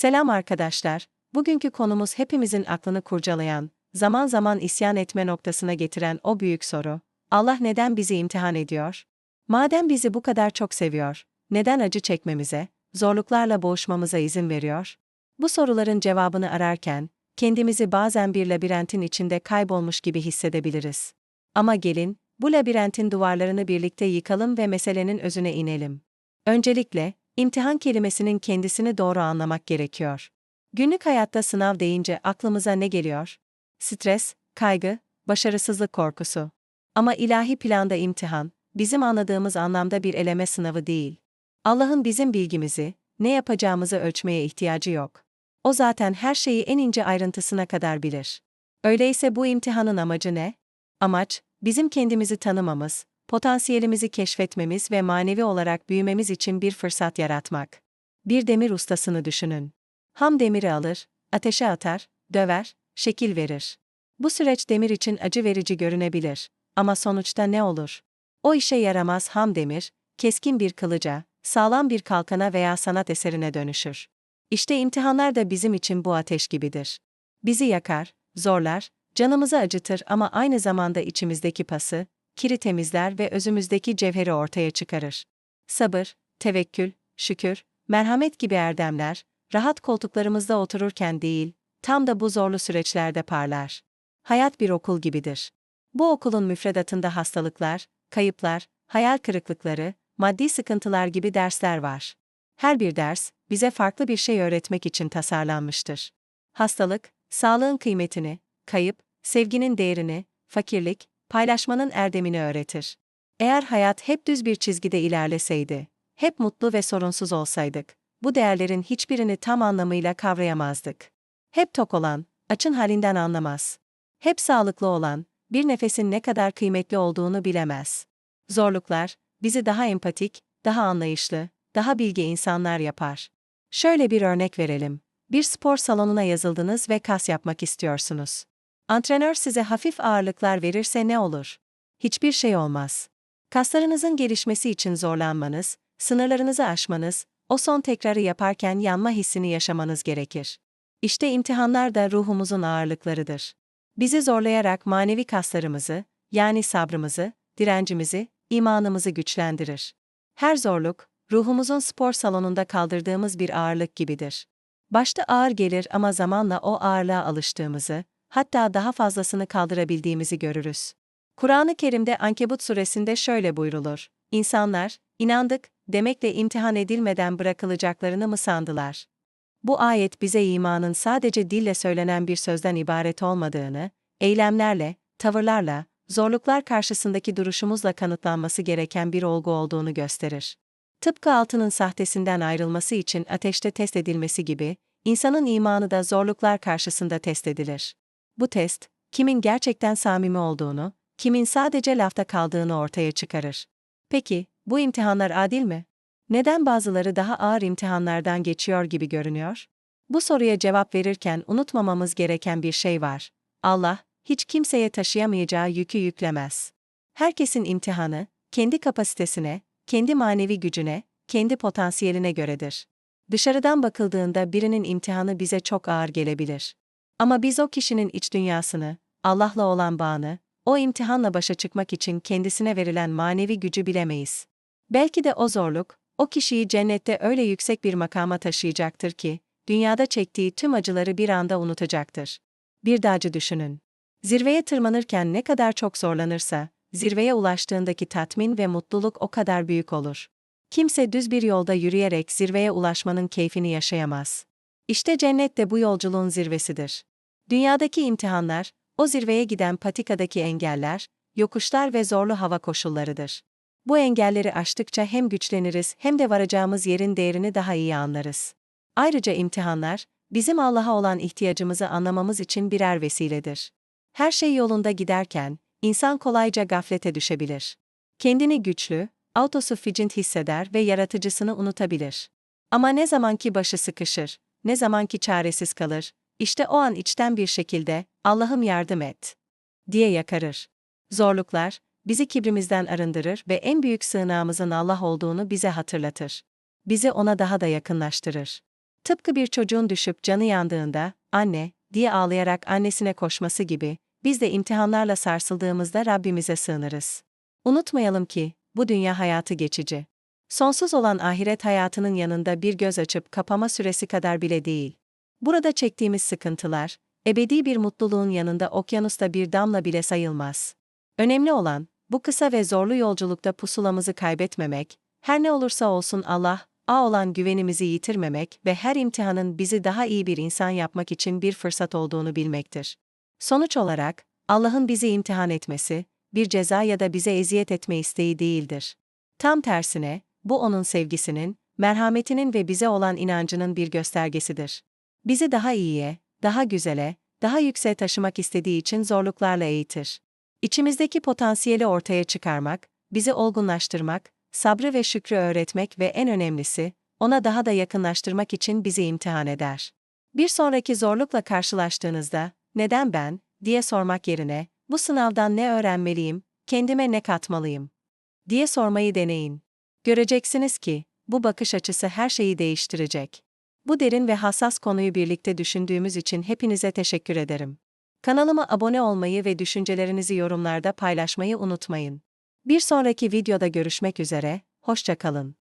Selam arkadaşlar. Bugünkü konumuz hepimizin aklını kurcalayan, zaman zaman isyan etme noktasına getiren o büyük soru. Allah neden bizi imtihan ediyor? Madem bizi bu kadar çok seviyor, neden acı çekmemize, zorluklarla boğuşmamıza izin veriyor? Bu soruların cevabını ararken, kendimizi bazen bir labirentin içinde kaybolmuş gibi hissedebiliriz. Ama gelin, bu labirentin duvarlarını birlikte yıkalım ve meselenin özüne inelim. Öncelikle, imtihan kelimesinin kendisini doğru anlamak gerekiyor. Günlük hayatta sınav deyince aklımıza ne geliyor? Stres, kaygı, başarısızlık korkusu. Ama ilahi planda imtihan, bizim anladığımız anlamda bir eleme sınavı değil. Allah'ın bizim bilgimizi, ne yapacağımızı ölçmeye ihtiyacı yok. O zaten her şeyi en ince ayrıntısına kadar bilir. Öyleyse bu imtihanın amacı ne? Amaç, bizim kendimizi tanımamız, potansiyelimizi keşfetmemiz ve manevi olarak büyümemiz için bir fırsat yaratmak. Bir demir ustasını düşünün. Ham demiri alır, ateşe atar, döver, şekil verir. Bu süreç demir için acı verici görünebilir. Ama sonuçta ne olur? O işe yaramaz ham demir, keskin bir kılıca, sağlam bir kalkana veya sanat eserine dönüşür. İşte imtihanlar da bizim için bu ateş gibidir. Bizi yakar, zorlar, canımızı acıtır ama aynı zamanda içimizdeki pası, kiri temizler ve özümüzdeki cevheri ortaya çıkarır. Sabır, tevekkül, şükür, merhamet gibi erdemler, rahat koltuklarımızda otururken değil, tam da bu zorlu süreçlerde parlar. Hayat bir okul gibidir. Bu okulun müfredatında hastalıklar, kayıplar, hayal kırıklıkları, maddi sıkıntılar gibi dersler var. Her bir ders, bize farklı bir şey öğretmek için tasarlanmıştır. Hastalık, sağlığın kıymetini, kayıp, sevginin değerini, fakirlik, paylaşmanın erdemini öğretir. Eğer hayat hep düz bir çizgide ilerleseydi, hep mutlu ve sorunsuz olsaydık, bu değerlerin hiçbirini tam anlamıyla kavrayamazdık. Hep tok olan, açın halinden anlamaz. Hep sağlıklı olan, bir nefesin ne kadar kıymetli olduğunu bilemez. Zorluklar, bizi daha empatik, daha anlayışlı, daha bilge insanlar yapar. Şöyle bir örnek verelim. Bir spor salonuna yazıldınız ve kas yapmak istiyorsunuz. Antrenör size hafif ağırlıklar verirse ne olur? Hiçbir şey olmaz. Kaslarınızın gelişmesi için zorlanmanız, sınırlarınızı aşmanız, o son tekrarı yaparken yanma hissini yaşamanız gerekir. İşte imtihanlar da ruhumuzun ağırlıklarıdır. Bizi zorlayarak manevi kaslarımızı, yani sabrımızı, direncimizi, imanımızı güçlendirir. Her zorluk, ruhumuzun spor salonunda kaldırdığımız bir ağırlık gibidir. Başta ağır gelir ama zamanla o ağırlığa alıştığımızı, hatta daha fazlasını kaldırabildiğimizi görürüz. Kur'an-ı Kerim'de Ankebut suresinde şöyle buyrulur. İnsanlar, inandık, demekle imtihan edilmeden bırakılacaklarını mı sandılar? Bu ayet bize imanın sadece dille söylenen bir sözden ibaret olmadığını, eylemlerle, tavırlarla, zorluklar karşısındaki duruşumuzla kanıtlanması gereken bir olgu olduğunu gösterir. Tıpkı altının sahtesinden ayrılması için ateşte test edilmesi gibi, insanın imanı da zorluklar karşısında test edilir. Bu test, kimin gerçekten samimi olduğunu, kimin sadece lafta kaldığını ortaya çıkarır. Peki, bu imtihanlar adil mi? Neden bazıları daha ağır imtihanlardan geçiyor gibi görünüyor? Bu soruya cevap verirken unutmamamız gereken bir şey var. Allah, hiç kimseye taşıyamayacağı yükü yüklemez. Herkesin imtihanı, kendi kapasitesine, kendi manevi gücüne, kendi potansiyeline göredir. Dışarıdan bakıldığında birinin imtihanı bize çok ağır gelebilir. Ama biz o kişinin iç dünyasını, Allah'la olan bağını, o imtihanla başa çıkmak için kendisine verilen manevi gücü bilemeyiz. Belki de o zorluk, o kişiyi cennette öyle yüksek bir makama taşıyacaktır ki, dünyada çektiği tüm acıları bir anda unutacaktır. Bir dağcı düşünün. Zirveye tırmanırken ne kadar çok zorlanırsa, zirveye ulaştığındaki tatmin ve mutluluk o kadar büyük olur. Kimse düz bir yolda yürüyerek zirveye ulaşmanın keyfini yaşayamaz. İşte cennet de bu yolculuğun zirvesidir. Dünyadaki imtihanlar, o zirveye giden patikadaki engeller, yokuşlar ve zorlu hava koşullarıdır. Bu engelleri aştıkça hem güçleniriz hem de varacağımız yerin değerini daha iyi anlarız. Ayrıca imtihanlar, bizim Allah'a olan ihtiyacımızı anlamamız için birer vesiledir. Her şey yolunda giderken, insan kolayca gaflete düşebilir. Kendini güçlü, autosuficient hisseder ve yaratıcısını unutabilir. Ama ne zamanki başı sıkışır, ne zamanki çaresiz kalır, işte o an içten bir şekilde, Allah'ım yardım et, diye yakarır. Zorluklar, bizi kibrimizden arındırır ve en büyük sığınağımızın Allah olduğunu bize hatırlatır. Bizi ona daha da yakınlaştırır. Tıpkı bir çocuğun düşüp canı yandığında, anne, diye ağlayarak annesine koşması gibi, biz de imtihanlarla sarsıldığımızda Rabbimize sığınırız. Unutmayalım ki, bu dünya hayatı geçici. Sonsuz olan ahiret hayatının yanında bir göz açıp kapama süresi kadar bile değil. Burada çektiğimiz sıkıntılar, ebedi bir mutluluğun yanında okyanusta bir damla bile sayılmaz. Önemli olan, bu kısa ve zorlu yolculukta pusulamızı kaybetmemek, her ne olursa olsun Allah, A olan güvenimizi yitirmemek ve her imtihanın bizi daha iyi bir insan yapmak için bir fırsat olduğunu bilmektir. Sonuç olarak, Allah'ın bizi imtihan etmesi, bir ceza ya da bize eziyet etme isteği değildir. Tam tersine, bu onun sevgisinin, merhametinin ve bize olan inancının bir göstergesidir. Bizi daha iyiye, daha güzele, daha yükseğe taşımak istediği için zorluklarla eğitir. İçimizdeki potansiyeli ortaya çıkarmak, bizi olgunlaştırmak, sabrı ve şükrü öğretmek ve en önemlisi, ona daha da yakınlaştırmak için bizi imtihan eder. Bir sonraki zorlukla karşılaştığınızda, neden ben, diye sormak yerine, bu sınavdan ne öğrenmeliyim, kendime ne katmalıyım, diye sormayı deneyin. Göreceksiniz ki, bu bakış açısı her şeyi değiştirecek. Bu derin ve hassas konuyu birlikte düşündüğümüz için hepinize teşekkür ederim. Kanalıma abone olmayı ve düşüncelerinizi yorumlarda paylaşmayı unutmayın. Bir sonraki videoda görüşmek üzere, hoşça kalın.